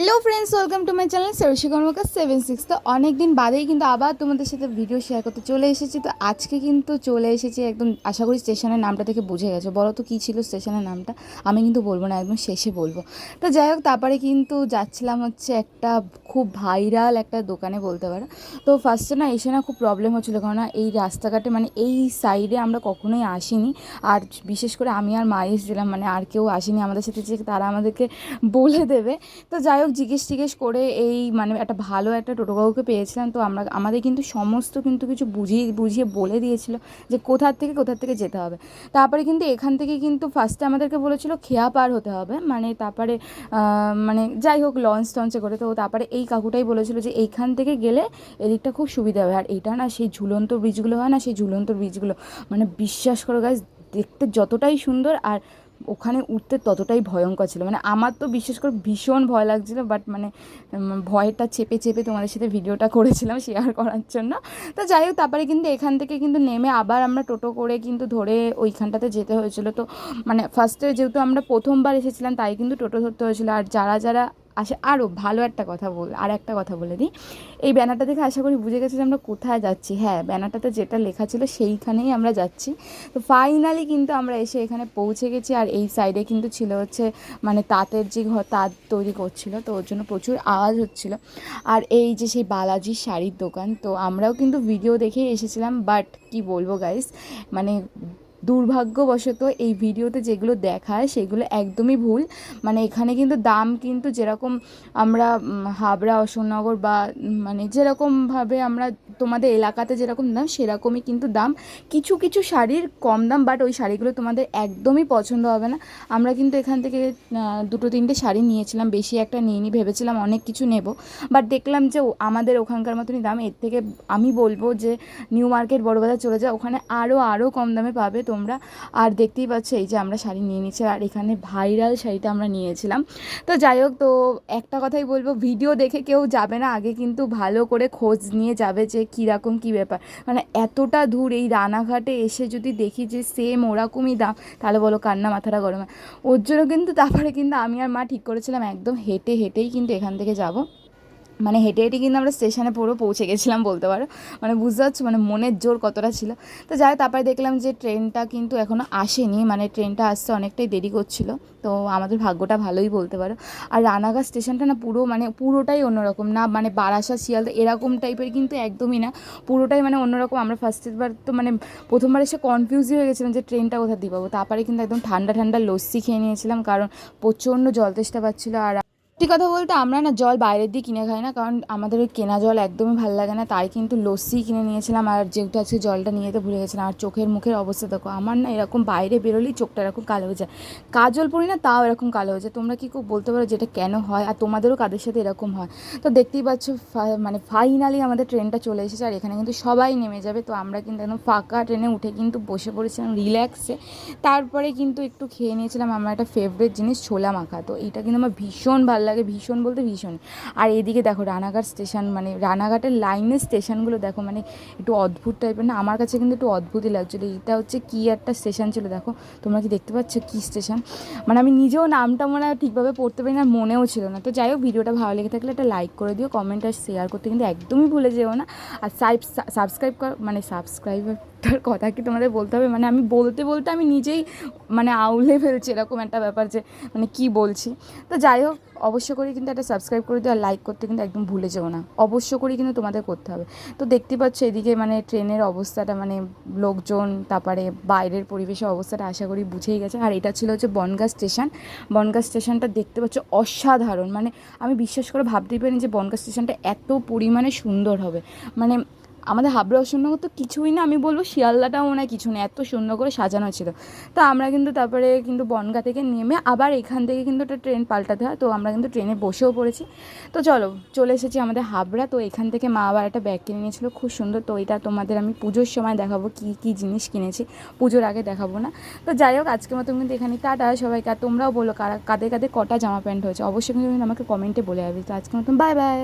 Hello friends welcome to my channel Sorshi Karmakar seven six তো অনেক দিন বাদেই কিন্তু আবার তোমাদের সাথে ভিডিও শেয়ার করতে চলে এসেছি। তো আজকে কিন্তু চলে এসেছি একদম, আশা করি স্টেশনের নামটা থেকে বুঝে গেছো। বলো তো, কী ছিল স্টেশনের নামটা? আমি কিন্তু বলব না, একদম শেষে বলব। তো যাই হোক, তারপরে কিন্তু যাচ্ছিলাম হচ্ছে একটা খুব ভাইরাল একটা দোকানে বলতে পারো। তো ফার্স্টে না এসে না খুব প্রবলেম হচ্ছিল কারণ এই রাস্তাঘাটে মানে এই সাইডে আমরা কখনোই আসিনি। আর বিশেষ করে আমি আর মা এসেছিলাম মানে আর কেউ আসেনি আমাদের সাথে যে তারা আমাদেরকে বলে দেবে। তো যাই হোক জিজ্ঞেস টিজ্ঞেস করে এই মানে একটা ভালো একটা টোটো কাকুকে পেয়েছিলাম, তো আমরা, আমাদের কিন্তু সমস্ত কিন্তু কিছু বুঝিয়ে বুঝিয়ে বলে দিয়েছিল যে কোথার থেকে কোথার থেকে যেতে হবে। তারপরে কিন্তু এখান থেকে কিন্তু ফার্স্টে আমাদেরকে বলেছিল খেয়া পার হতে হবে মানে তারপরে মানে যাই হোক লঞ্চ টঞ্চে করে, তো তারপরে এই কাকুটাই বলেছিল যে এইখান থেকে গেলে এদিকটা খুব সুবিধা হবে। আর এটা না সেই ঝুলন্ত ব্রিজগুলো হয় না, সেই ঝুলন্ত ব্রিজগুলো মানে বিশ্বাস করো গাছ দেখতে যতটাই সুন্দর আর ওখানে উঠতে ততটাই ভয়ঙ্কর ছিল। মানে আমার তো বিশেষ করে ভীষণ ভয় লাগছিল বাট মানে ভয়টা চেপে চেপে তোমাদের সাথে ভিডিওটা করেছিলাম শেয়ার করার জন্য। তো যাই হোক, তারপরে কিন্তু এখান থেকে কিন্তু নেমে আবার আমরা টোটো করে কিন্তু ধরে ওইখানটাতে যেতে হয়েছিল। তো মানে ফার্স্টে যেহেতু আমরা প্রথমবার এসেছিলাম, তাই কিন্তু টোটো ধরতে হয়েছিল। আর যারা যারা আসে আরও ভালো একটা কথা বল, আর একটা কথা বলে দিই। এই ব্যানারটা দেখে আশা করি বুঝে গেছে যে আমরা কোথায় যাচ্ছি। হ্যাঁ ব্যানারটাতে যেটা লেখা ছিল সেইখানেই আমরা যাচ্ছি। তো ফাইনালি কিন্তু আমরা এসে এখানে পৌঁছে গেছি, আর এই সাইডে কিন্তু ছিল হচ্ছে মানে তাঁতের যে ঘর, তাঁত তৈরি করছিল, তো ওর জন্য প্রচুর আওয়াজ হচ্ছিল। আর এই যে সেই বালাজির শাড়ির দোকান, তো আমরাও কিন্তু ভিডিও দেখেই এসেছিলাম বাট কি বলব গাইস মানে দুর্ভাগ্যবশত এই ভিডিওতে যেগুলো দেখায় সেগুলো একদমই ভুল। মানে এখানে কিন্তু দাম কিন্তু যেরকম আমরা হাবড়া, অশোকনগর বা মানে যেরকমভাবে আমরা তোমাদের এলাকাতে যেরকম দাম, সেরকমই কিন্তু দাম। কিছু কিছু শাড়ির কম দাম বাট ওই শাড়িগুলো তোমাদের একদমই পছন্দ হবে না। আমরা কিন্তু এখান থেকে দুটো, তিনটে শাড়ি নিয়েছিলাম, বেশি একটা নিইনি, ভেবেছিলাম অনেক কিছু নেব। বাট দেখলাম যে আমাদের ওখানকার মতনই দাম। এর থেকে আমি বলব যে, নিউ মার্কেট বড়বাজার চলে যাও, ওখানে আরও আরও কম দামে পাবে তোমরা। আর দেখতেই পাচ্ছ এই যে আমরা শাড়ি নিয়ে নিচ্ছি আর এখানে ভাইরাল শাড়িটা আমরা নিয়েছিলাম। তো যাই হোক, তো একটা কথাই বলব, ভিডিও দেখে কেউ যাবে না, আগে কিন্তু ভালো করে খোঁজ নিয়ে যাবে যে কীরকম কী ব্যাপার। মানে এতটা দূর এই রানাঘাটে এসে যদি দেখি যে সেম ওরকমই দাম, তাহলে বলো কান্না মাথাটা গরম। ওর জন্য কিন্তু তারপরে কিন্তু আমি আর মা ঠিক করেছিলাম, একদম হেঁটে হেঁটেই কিন্তু এখান থেকে যাব। মানে হেঁটে হেঁটে কিন্তু আমরা স্টেশনে পুরো পৌঁছে গেছিলাম বলতে পারো। মানে বুঝতে পারছ মানে মনের জোর কতটা ছিল। তো যাই তারপরে দেখলাম যে ট্রেনটা কিন্তু এখনও আসেনি। মানে ট্রেনটা আসতে অনেকটাই দেরি করছিল। তো আমাদের ভাগ্যটা ভালোই বলতে পারো। আর রানাঘাট স্টেশনটা না পুরো মানে পুরোটাই অন্যরকম না মানে বারাসা, শিয়ালদা এরকম টাইপের কিন্তু একদমই না। পুরোটাই মানে অন্যরকম। আমরা ফার্স্টের তো মানে প্রথমবার এসে কনফিউজই হয়ে গেছিলাম যে ট্রেনটা কোথা দিয়ে পাবো। তারপরে কিন্তু একদম ঠান্ডা ঠান্ডা লস্যি খেয়ে নিয়েছিলাম, কারণ প্রচণ্ড জল তেষ্টা পাচ্ছিলো। আর সত্যি কথা বলতে আমরা না জল বাইরের দিয়ে কিনে খাই না, কারণ আমাদের ওই কেনা জল একদমই ভালো লাগে না। তাই কিন্তু লস্যি কিনে নিয়েছিলাম আর যেহেতু আজকে জলটা নিয়ে যেতে ভুলে গেছিলাম, আর চোখের মুখের অবস্থা দেখো, আমার না এরকম বাইরে বেরোলেই চোখটা এরকম কালো হয়ে যায়। কাজল পরি না তাও এরকম কালো হয়ে যায়। তোমরা কি খুব বলতে পারো যেটা কেন হয়? আর তোমাদেরও কাদের সাথে এরকম হয়? তো দেখতেই পাচ্ছ মানে ফাইনালি আমাদের ট্রেনটা চলে এসেছে, আর এখানে কিন্তু সবাই নেমে যাবে। তো আমরা কিন্তু একদম ফাঁকা ট্রেনে উঠে কিন্তু বসে পড়েছিলাম রিল্যাক্সে তারপরে কিন্তু একটু খেয়ে নিয়েছিলাম, আমার একটা ফেভারিট জিনিস ছোলা মাখা। তো এটা কিন্তু আমার ভীষণ ভালো লাগে ভীষণ বলতে ভীষণ। আর এদিকে দেখো রানাঘাট স্টেশন মানে রানাঘাটের লাইনের স্টেশনগুলো দেখো মানে একটু অদ্ভুত টাইপের না, আমার কাছে কিন্তু একটু অদ্ভুতই লাগছিল। এটা হচ্ছে কী একটা স্টেশন ছিল দেখো, তোমরা কি দেখতে পাচ্ছ কি স্টেশন? মানে আমি নিজেও নামটা মনে হয় ঠিকভাবে পড়তে পারি না, মনেও ছিল না। তো যাই হোক, ভিডিওটা ভালো লেগে থাকলে একটা লাইক করে দিও কমেন্ট আর শেয়ার করতে কিন্তু একদমই ভুলে যেও না। আর সাবস্ক্রাইব কর মানে সাবস্ক্রাইবারটার কথা কি তোমাদের বলতে হবে? মানে আমি বলতে বলতে আমি নিজেই মানে আউলে ফেলছি এরকম একটা ব্যাপার যে মানে কি বলছি। তো যাই হোক, অবশ্য করে কিন্তু একটা সাবস্ক্রাইব করে দিও আর লাইক করতে কিন্তু একদম ভুলে যেও না। অবশ্য করে কিন্তু তোমাদের করতে হবে। তো দেখতে পাচ্ছ এদিকে মানে ট্রেনের অবস্থাটা মানে লোকজন, তারপরে বাইরের পরিবেশের অবস্থাটা আশা করি বুঝেই গেছে। আর এটা ছিল হচ্ছে বনগাঁ স্টেশন। বনগাঁ স্টেশনটা দেখতে পাচ্ছ অসাধারণ। মানে আমি বিশ্বাস করে ভাবতেই পারিনি যে বনগাঁ স্টেশনটা এত পরিমাণে সুন্দর হবে। মানে আমাদের হাবড়া অশোকনগর তো কিছুই না, আমি বলব শিয়ালদাটাও মনে হয় কিছু না এত সুন্দর করে সাজানো ছিল। তো আমরা কিন্তু তারপরে কিন্তু বনগা থেকে নেমে আবার এখান থেকে কিন্তু একটা ট্রেন পাল্টাতে হয়। তো আমরা কিন্তু ট্রেনে বসেও পড়েছি। তো চলো, চলে এসেছি আমাদের হাবড়া। তো এখান থেকে মা আবার একটা ব্যাগ কিনে নিয়েছিল। খুব সুন্দর। তো এটা তোমাদের আমি পুজোর সময় দেখাবো কী কী জিনিস কিনেছি। পুজোর আগে দেখাবো না। তো যাই হোক, আজকের মতো কিন্তু এখানে টাটা সবাইকে। আর তোমরাও বলো কারা, কাদের কাদের কটা জামা প্যান্ট হয়েছে। অবশ্যই কিন্তু আমাকে কমেন্টে বলে যাবে তো আজকের মতন বাই বাই